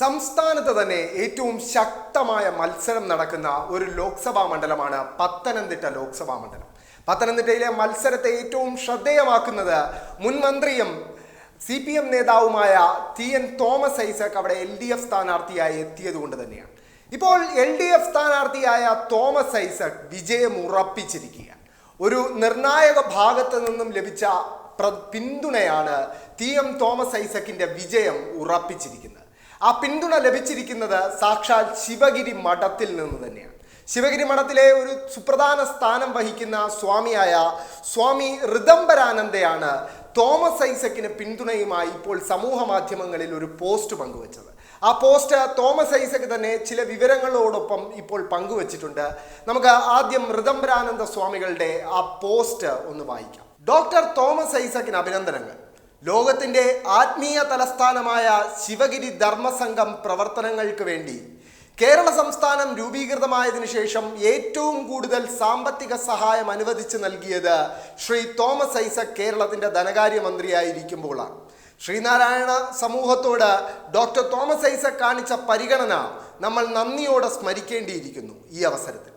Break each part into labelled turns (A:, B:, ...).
A: സംസ്ഥാനത്ത് തന്നെ ഏറ്റവും ശക്തമായ മത്സരം നടക്കുന്ന ഒരു ലോക്സഭാ മണ്ഡലമാണ് പത്തനംതിട്ട ലോക്സഭാ മണ്ഡലം. പത്തനംതിട്ടയിലെ മത്സരത്തെ ഏറ്റവും ശ്രദ്ധേയമാക്കുന്നത് മുൻ മന്ത്രിയും സി പി എം നേതാവുമായ ടി എൻ തോമസ് ഐസക് അവിടെ എൽ ഡി എഫ് സ്ഥാനാർത്ഥിയായി എത്തിയതുകൊണ്ട് തന്നെയാണ്. ഇപ്പോൾ എൽ ഡി എഫ് സ്ഥാനാർത്ഥിയായ തോമസ് ഐസക് വിജയം ഉറപ്പിച്ചിരിക്കുകയാണ്. ഒരു നിർണായക ഭാഗത്ത് നിന്നും ലഭിച്ച പിന്തുണയാണ് ടി എം തോമസ് ഐസക്കിന്റെ വിജയം ഉറപ്പിച്ചിരിക്കുന്നത്. ആ പിന്തുണ ലഭിച്ചിരിക്കുന്നത് സാക്ഷാൽ ശിവഗിരി മഠത്തിൽ നിന്ന് തന്നെയാണ്. ശിവഗിരി മഠത്തിലെ ഒരു സുപ്രധാന സ്ഥാനം വഹിക്കുന്ന സ്വാമിയായ സ്വാമി ഋദംബരാനന്ദയാണ് തോമസ് ഐസക്കിന് പിന്തുണയുമായി ഇപ്പോൾ സമൂഹ മാധ്യമങ്ങളിൽ ഒരു പോസ്റ്റ് പങ്കുവച്ചത്. ആ പോസ്റ്റ് തോമസ് ഐസക്ക് തന്നെ ചില വിവരങ്ങളോടൊപ്പം ഇപ്പോൾ പങ്കുവച്ചിട്ടുണ്ട്. നമുക്ക് ആദ്യം ഋദംബരാനന്ദ സ്വാമികളുടെ ആ പോസ്റ്റ് ഒന്ന് വായിക്കാം. ഡോക്ടർ തോമസ് ഐസക്കിന് അഭിനന്ദനങ്ങൾ. ലോകത്തിന്റെ ആത്മീയ തലസ്ഥാനമായ ശിവഗിരി ധർമ്മസംഘം പ്രവർത്തനങ്ങൾക്ക് വേണ്ടി കേരള സംസ്ഥാനം രൂപീകൃതമായതിനു ശേഷം ഏറ്റവും കൂടുതൽ സാമ്പത്തിക സഹായം അനുവദിച്ചു നൽകിയത് ശ്രീ തോമസ് ഐസക് കേരളത്തിന്റെ ധനകാര്യമന്ത്രിയായിരിക്കുമ്പോഴാണ് ശ്രീനാരായണ സമൂഹത്തോട് ഡോക്ടർ തോമസ് ഐസക് കാണിച്ച പരിഗണന നമ്മൾ നന്ദിയോടെ സ്മരിക്കേണ്ടിയിരിക്കുന്നു ഈ അവസരത്തിൽ.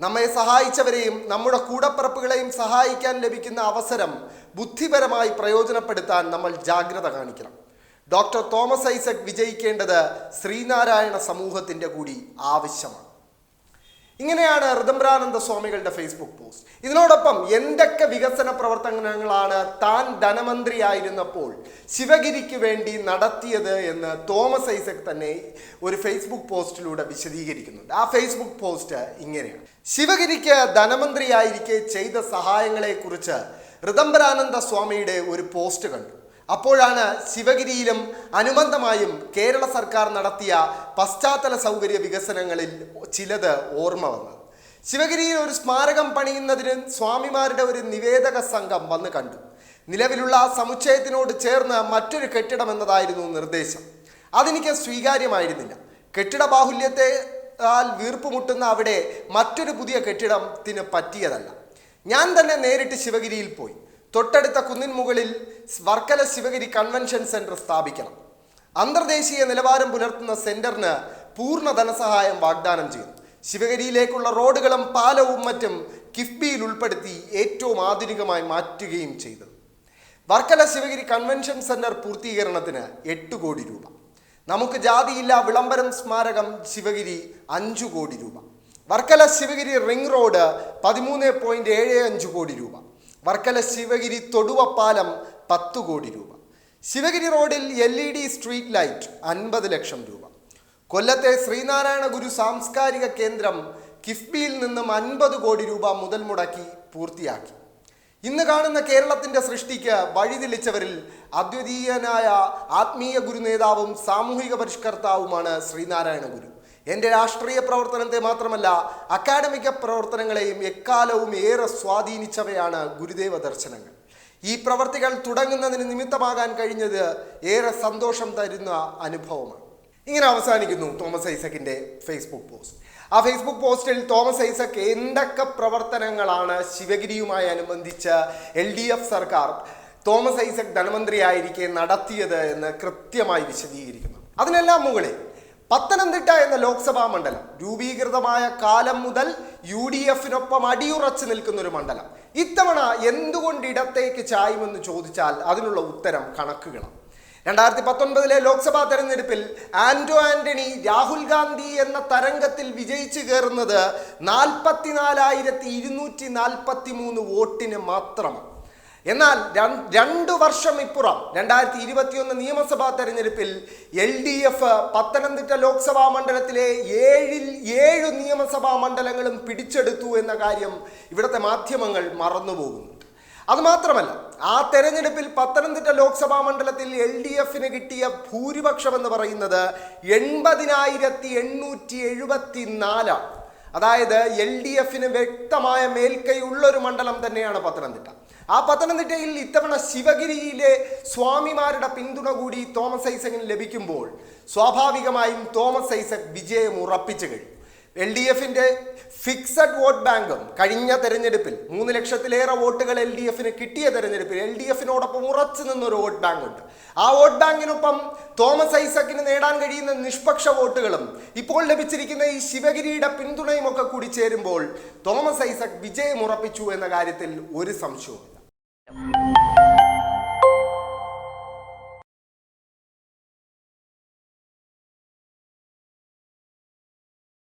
A: നമ്മെ സഹായിച്ചവരെയും നമ്മുടെ കൂടപ്പിറപ്പുകളെയും സഹായിക്കാൻ ലഭിക്കുന്ന അവസരം ബുദ്ധിപരമായി പ്രയോജനപ്പെടുത്താൻ നമ്മൾ ജാഗ്രത കാണിക്കണം. ഡോക്ടർ തോമസ് ഐസക് വിജയിക്കേണ്ടത് ശ്രീനാരായണ സമൂഹത്തിന്റെ കൂടി ആവശ്യമാണ്. ഇങ്ങനെയാണ് ഋതംബ്രാനന്ദ സ്വാമികളുടെ ഫേസ്ബുക്ക് പോസ്റ്റ് ഇതിനോടൊപ്പം എന്തൊക്കെ വികസന പ്രവർത്തനങ്ങളാണ് താൻ ധനമന്ത്രിയായിരുന്നപ്പോൾ ശിവഗിരിക്ക് വേണ്ടി നടത്തിയത് എന്ന് തോമസ് ഐസക് തന്നെ ഒരു ഫേസ്ബുക്ക് പോസ്റ്റിലൂടെ വിശദീകരിക്കുന്നുണ്ട്. ആ ഫേസ്ബുക്ക് പോസ്റ്റ് ഇങ്ങനെയാണ്. ശിവഗിരിക്ക് ധനമന്ത്രിയായിരിക്കെ ചെയ്ത സഹായങ്ങളെക്കുറിച്ച് ഋതംബരാനന്ദ സ്വാമിയുടെ ഒരു പോസ്റ്റ് കണ്ടു. അപ്പോഴാണ് ശിവഗിരിയിലും അനുബന്ധമായും കേരള സർക്കാർ നടത്തിയ പശ്ചാത്തല സൗകര്യ വികസനങ്ങളിൽ ചിലത് ഓർമ്മ വന്നത്. ശിവഗിരിയിൽ ഒരു സ്മാരകം പണിയുന്നതിന് സ്വാമിമാരുടെ ഒരു നിവേദക സംഘം വന്ന് കണ്ടു. നിലവിലുള്ള സമുച്ചയത്തിനോട് ചേർന്ന് മറ്റൊരു കെട്ടിടം എന്നതായിരുന്നു നിർദ്ദേശം. അതെനിക്ക് സ്വീകാര്യമായിരുന്നില്ല. കെട്ടിട ബാഹുല്യത്തെ വീർപ്പുമുട്ടുന്ന അവിടെ മറ്റൊരു പുതിയ കെട്ടിടത്തിന് പറ്റിയതല്ല. ഞാൻ തന്നെ നേരിട്ട് ശിവഗിരിയിൽ പോയി. തൊട്ടടുത്ത കുന്നിൻ മുകളിൽ വർക്കല ശിവഗിരി കൺവെൻഷൻ സെന്റർ സ്ഥാപിക്കണം. അന്തർദേശീയ നിലവാരം പുലർത്തുന്ന സെന്ററിന് പൂർണ ധനസഹായം വാഗ്ദാനം ചെയ്യും ശിവഗിരിയിലേക്കുള്ള റോഡുകളും പാലവും മറ്റും കിഫ്ബിയിൽ ഉൾപ്പെടുത്തി ഏറ്റവും ആധുനികമായി മാറ്റുകയും ചെയ്തു. വർക്കല ശിവഗിരി കൺവെൻഷൻ സെന്റർ പൂർത്തീകരണത്തിന് എട്ട് കോടി രൂപ. നമുക്ക് ജാതിയില്ല വിളംബരം സ്മാരകം ശിവഗിരി അഞ്ചു കോടി രൂപ. വർക്കല ശിവഗിരി റിംഗ് റോഡ് പതിമൂന്ന് പോയിന്റ് ഏഴ് അഞ്ച് കോടി രൂപ. വർക്കല ശിവഗിരി തൊടുവപ്പാലം പാലം പത്ത് കോടി രൂപ. ശിവഗിരി റോഡിൽ L E D street light അൻപത് ലക്ഷം രൂപ. കൊല്ലത്തെ ശ്രീനാരായണ ഗുരു സാംസ്കാരിക കേന്ദ്രം കിഫ്ബിയിൽ നിന്നും അൻപത് കോടി രൂപ മുതൽ മുടക്കി പൂർത്തിയാക്കി. ഇന്ന് കാണുന്ന കേരളത്തിന്റെ സൃഷ്ടിക്ക് വഴിതെളിച്ചവരിൽ അദ്വിതീയനായ ആത്മീയ ഗുരു നേതാവും സാമൂഹിക പരിഷ്കർത്താവുമാണ് ശ്രീനാരായണ ഗുരു. എന്റെ രാഷ്ട്രീയ പ്രവർത്തനത്തെ മാത്രമല്ല അക്കാഡമിക പ്രവർത്തനങ്ങളെയും എക്കാലവും ഏറെ സ്വാധീനിച്ചവയാണ് ഗുരുദേവ ദർശനങ്ങൾ. ഈ പ്രവർത്തികൾ തുടങ്ങുന്നതിന് നിമിത്തമാകാൻ കഴിഞ്ഞത് ഏറെ സന്തോഷം തരുന്ന അനുഭവമാണ്. ഇങ്ങനെ അവസാനിക്കുന്നു തോമസ് ഐസക്കിന്റെ ഫേസ്ബുക്ക് പോസ്റ്റ്. ആ ഫേസ്ബുക്ക് പോസ്റ്റിൽ തോമസ് ഐസക് എന്തൊക്കെ പ്രവർത്തനങ്ങളാണ് ശിവഗിരിയുമായി അനുബന്ധിച്ച് എൽ ഡി എഫ് സർക്കാർ തോമസ് ഐസക് ധനമന്ത്രിയായിരിക്കെ നടത്തിയത് എന്ന് കൃത്യമായി വിശദീകരിക്കുന്നു. അതിനെല്ലാം മുകളിൽ പത്തനംതിട്ട എന്ന ലോക്സഭാ മണ്ഡലം രൂപീകൃതമായ കാലം മുതൽ യു ഡി എഫിനൊപ്പം അടിയുറച്ചു നിൽക്കുന്ന ഒരു മണ്ഡലം. ഇത്തവണ എന്തുകൊണ്ട് ഇടത്തേക്ക് ചായുമെന്ന് ചോദിച്ചാൽ അതിനുള്ള ഉത്തരം കണക്കുകളാണ്. രണ്ടായിരത്തി പത്തൊൻപതിലെ ലോക്സഭാ തെരഞ്ഞെടുപ്പിൽ ആന്റോ ആന്റണി രാഹുൽ ഗാന്ധി എന്ന തരംഗത്തിൽ വിജയിച്ചു കയറുന്നത് നാൽപ്പത്തിനാലായിരത്തി ഇരുന്നൂറ്റി നാൽപ്പത്തി മൂന്ന് വോട്ടിന് മാത്രമാണ്. എന്നാൽ രണ്ടു വർഷം ഇപ്പുറം രണ്ടായിരത്തി ഇരുപത്തിയൊന്ന് നിയമസഭാ തെരഞ്ഞെടുപ്പിൽ L D F Pathanamthitta Lok Sabha മണ്ഡലത്തിലെ ഏഴിൽ ഏഴ് നിയമസഭാ മണ്ഡലങ്ങളും പിടിച്ചെടുത്തു എന്ന കാര്യം ഇവിടുത്തെ മാധ്യമങ്ങൾ മറന്നുപോകുന്നുണ്ട്. അതുമാത്രമല്ല ആ തെരഞ്ഞെടുപ്പിൽ പത്തനംതിട്ട ലോക്സഭാ മണ്ഡലത്തിൽ എൽ ഡി എഫിന് കിട്ടിയ ഭൂരിപക്ഷം എന്ന് പറയുന്നത് എൺപതിനായിരത്തി എണ്ണൂറ്റി എഴുപത്തി നാലാണ് അതായത് എൽ ഡി എഫിന് വ്യക്തമായ മേൽക്കൈ ഉള്ളൊരു മണ്ഡലം തന്നെയാണ് പത്തനംതിട്ട. ആ പത്തനംതിട്ടയിൽ ഇത്തവണ ശിവഗിരിയിലെ സ്വാമിമാരുടെ പിന്തുണ കൂടി തോമസ് ഐസക്കിന് ലഭിക്കുമ്പോൾ സ്വാഭാവികമായും തോമസ് ഐസക് വിജയം ഉറപ്പിച്ചു കഴിഞ്ഞു. എൽ ഡി എഫിന്റെ ഫിക്സഡ് വോട്ട് ബാങ്കും കഴിഞ്ഞ തെരഞ്ഞെടുപ്പിൽ മൂന്ന് ലക്ഷത്തിലേറെ വോട്ടുകൾ എൽ ഡി എഫിന് കിട്ടിയ തെരഞ്ഞെടുപ്പിൽ എൽ ഡി എഫിനോടൊപ്പം ഉറച്ചു നിന്നൊരു വോട്ട് ബാങ്ക് ഉണ്ട് ആ വോട്ട് ബാങ്കിനൊപ്പം തോമസ് ഐസക്കിന് നേടാൻ കഴിയുന്ന നിഷ്പക്ഷ വോട്ടുകളും ഇപ്പോൾ ലഭിച്ചിരിക്കുന്ന ഈ ശിവഗിരിയുടെ പിന്തുണയും ഒക്കെ കൂടി ചേരുമ്പോൾ തോമസ് ഐസക് വിജയം ഉറപ്പിച്ചു എന്ന കാര്യത്തിൽ ഒരു സംശയവുമില്ല.